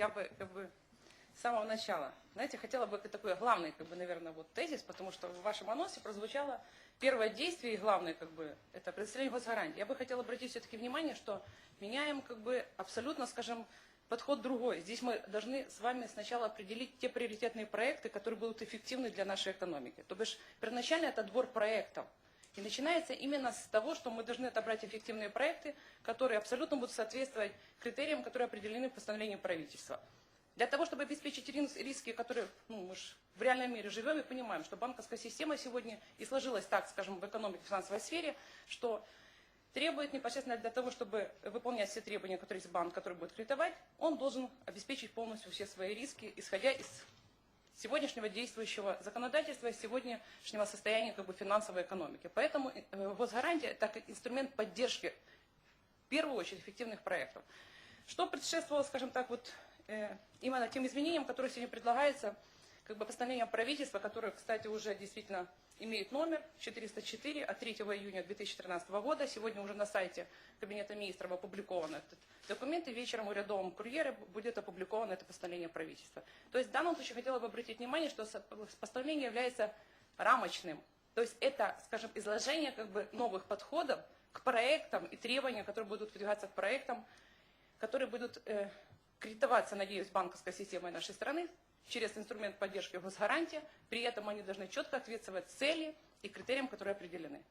я бы как бы с самого начала, знаете, хотела бы такой главный, как бы, наверное, вот тезис, потому что в вашем анонсе прозвучало первое действие и главное, как бы, это предоставление госгарантии. Я бы хотела обратить все-таки внимание, что меняем, как бы, абсолютно, скажем, подход другой. Здесь мы должны с вами сначала определить те приоритетные проекты, которые будут эффективны для нашей экономики. То бишь, первоначально это отбор проектов. И начинается именно с того, что мы должны отобрать эффективные проекты, которые абсолютно будут соответствовать критериям, которые определены в постановлении правительства. Для того, чтобы обеспечить рис- риски, которые ну, мы ж в реальном мире живем и понимаем, что банковская система сегодня и сложилась так, скажем, в экономике, в финансовой сфере, что требует непосредственно для того, чтобы выполнять все требования, которые есть банк, который будет кредитовать, он должен обеспечить полностью все свои риски, исходя из сегодняшнего действующего законодательства и сегодняшнего состояния как бы, финансовой экономики. Поэтому э, госгарантия – это как инструмент поддержки, в первую очередь, эффективных проектов. Что предшествовало, скажем так, вот э, именно тем изменениям, которые сегодня предлагаются, как бы постановлением правительства, которое, кстати, уже действительно имеет номер 404 от 3 июня 2013 года. Сегодня уже на сайте Кабинета министров опубликован этот документ, и вечером у рядовом курьере будет опубликовано это постановление правительства. То есть в данном случае хотела бы обратить внимание, что постановление является рамочным. То есть это, скажем, изложение как бы новых подходов к проектам и требованиям, которые будут выдвигаться к проектам, которые будут э, кредитоваться, надеюсь, банковской системой нашей страны через инструмент поддержки госгарантия. При этом они должны четко ответствовать цели и критериям, которые определены.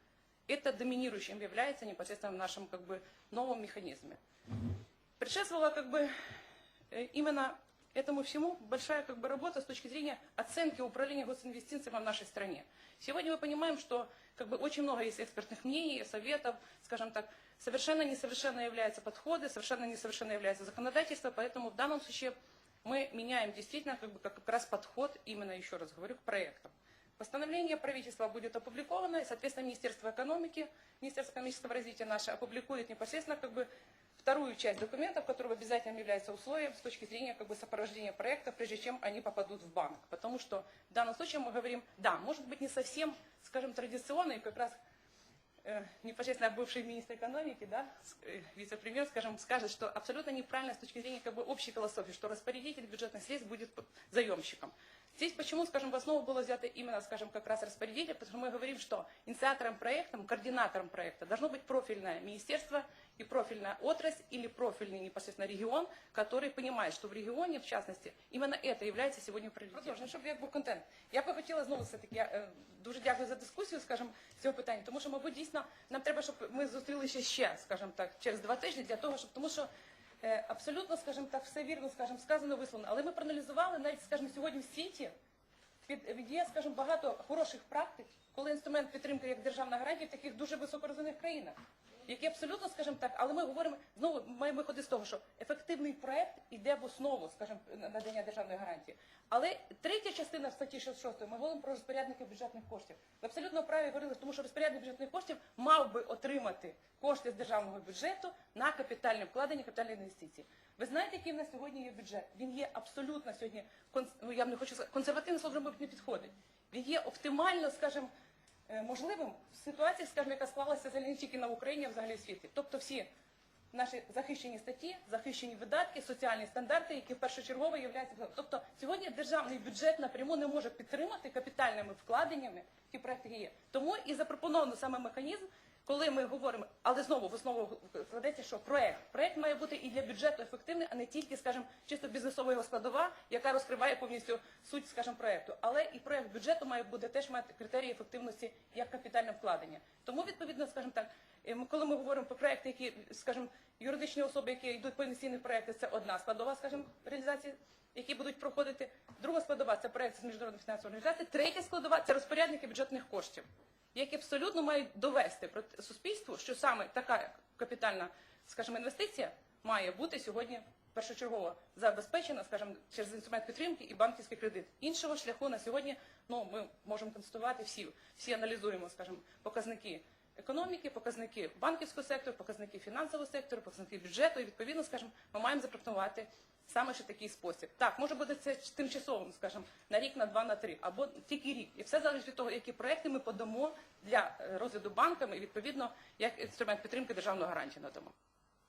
Это доминирующим является непосредственно в нашем как бы, новом механизме. Предшествовала как бы э, именно этому всему большая как бы, работа с точки зрения оценки управления госинвестициями в нашей стране. Сегодня мы понимаем, что как бы, очень много есть экспертных мнений, советов, скажем так, совершенно несовершенно являются подходы, совершенно несовершенно является законодательство, поэтому в данном случае мы меняем действительно как, бы, как раз подход, именно еще раз говорю, к проектам. Постановление правительства будет опубликовано, и, соответственно, Министерство экономики, Министерство экономического развития наше опубликует непосредственно как бы вторую часть документов, которая обязательно является условием с точки зрения как бы, сопровождения проекта, прежде чем они попадут в банк. Потому что в данном случае мы говорим, да, может быть не совсем, скажем, традиционно, и как раз э, непосредственно бывший министр экономики, да, э, вице-премьер, скажем, скажет, что абсолютно неправильно с точки зрения как бы, общей философии, что распорядитель бюджетных средств будет заемщиком. Здесь почему, скажем, в основу было взято именно, скажем, как раз распорядитель, потому что мы говорим, что инициатором проекта, координатором проекта должно быть профильное министерство и профильная отрасль или профильный непосредственно регион, который понимает, що в регіоні, в частності, іменно це є сьогодні пріоритетом. Продовжуємо, щоб як був контент. Я би хотіла знову все-таки, я е, дуже дякую за дискусію, скажімо, з цього питання, тому що, мабуть, дійсно, нам треба, щоб ми зустрілися ще, скажімо так, через два тижні для того, щоб, тому що е, абсолютно, скажімо так, все вірно, скажімо, сказано, висловлено. Але ми проаналізували навіть, скажімо, сьогодні в світі, під є, скажімо, багато хороших практик, коли інструмент підтримки як державна гарантія в таких дуже високорозвинених країнах, які абсолютно, скажімо так, але ми говоримо знову маємо виходити з того, що ефективний проект іде в основу, скажімо, надання державної гарантії. Але третя частина статті 66 ми говоримо про розпорядників бюджетних коштів. Ви абсолютно праві говорили, тому що розпорядник бюджетних коштів мав би отримати кошти з державного бюджету на капітальне вкладення, капітальні інвестиції. Ви знаєте, який в нас сьогодні є бюджет? Він є абсолютно сьогодні ну, я не хочу сказати, консервативне слово не підходить. Він є оптимально, скажімо, можливим в ситуації, скажімо, яка склалася взагалі не тільки на Україні, а взагалі в світі. Тобто всі наші захищені статті, захищені видатки, соціальні стандарти, які першочергово являються. Тобто сьогодні державний бюджет напряму не може підтримати капітальними вкладеннями ті проекти, є. Тому і запропоновано саме механізм, коли ми говоримо, але знову в основу вкладеться, що проект. Проект має бути і для бюджету ефективний, а не тільки, скажімо, чисто бізнесова його складова, яка розкриває повністю суть, скажімо, проекту. Але і проект бюджету має бути теж мати критерії ефективності як капітальне вкладення. Тому відповідно, скажімо так, е, коли ми говоримо про проекти, які, скажімо, юридичні особи, які йдуть по інвестиційних проекти, це одна складова, скажімо, реалізації, які будуть проходити. Друга складова це проект з міжнародної фінансової організації. Третя складова це розпорядники бюджетних коштів які абсолютно мають довести про суспільству, що саме така капітальна, скажімо, інвестиція має бути сьогодні першочергово забезпечена, скажімо, через інструмент підтримки і банківський кредит. Іншого шляху на сьогодні, ну ми можемо констатувати всі, всі аналізуємо, скажімо, показники економіки, показники банківського сектору, показники фінансового сектору, показники бюджету. І відповідно, скажімо, ми маємо запропонувати саме ще такий спосіб. Так, може бути це тимчасовим, скажімо, на рік, на два, на три, або тільки рік. І все залежить від того, які проекти ми подамо для е, розгляду банками, і відповідно як інструмент підтримки державного гарантії надамо.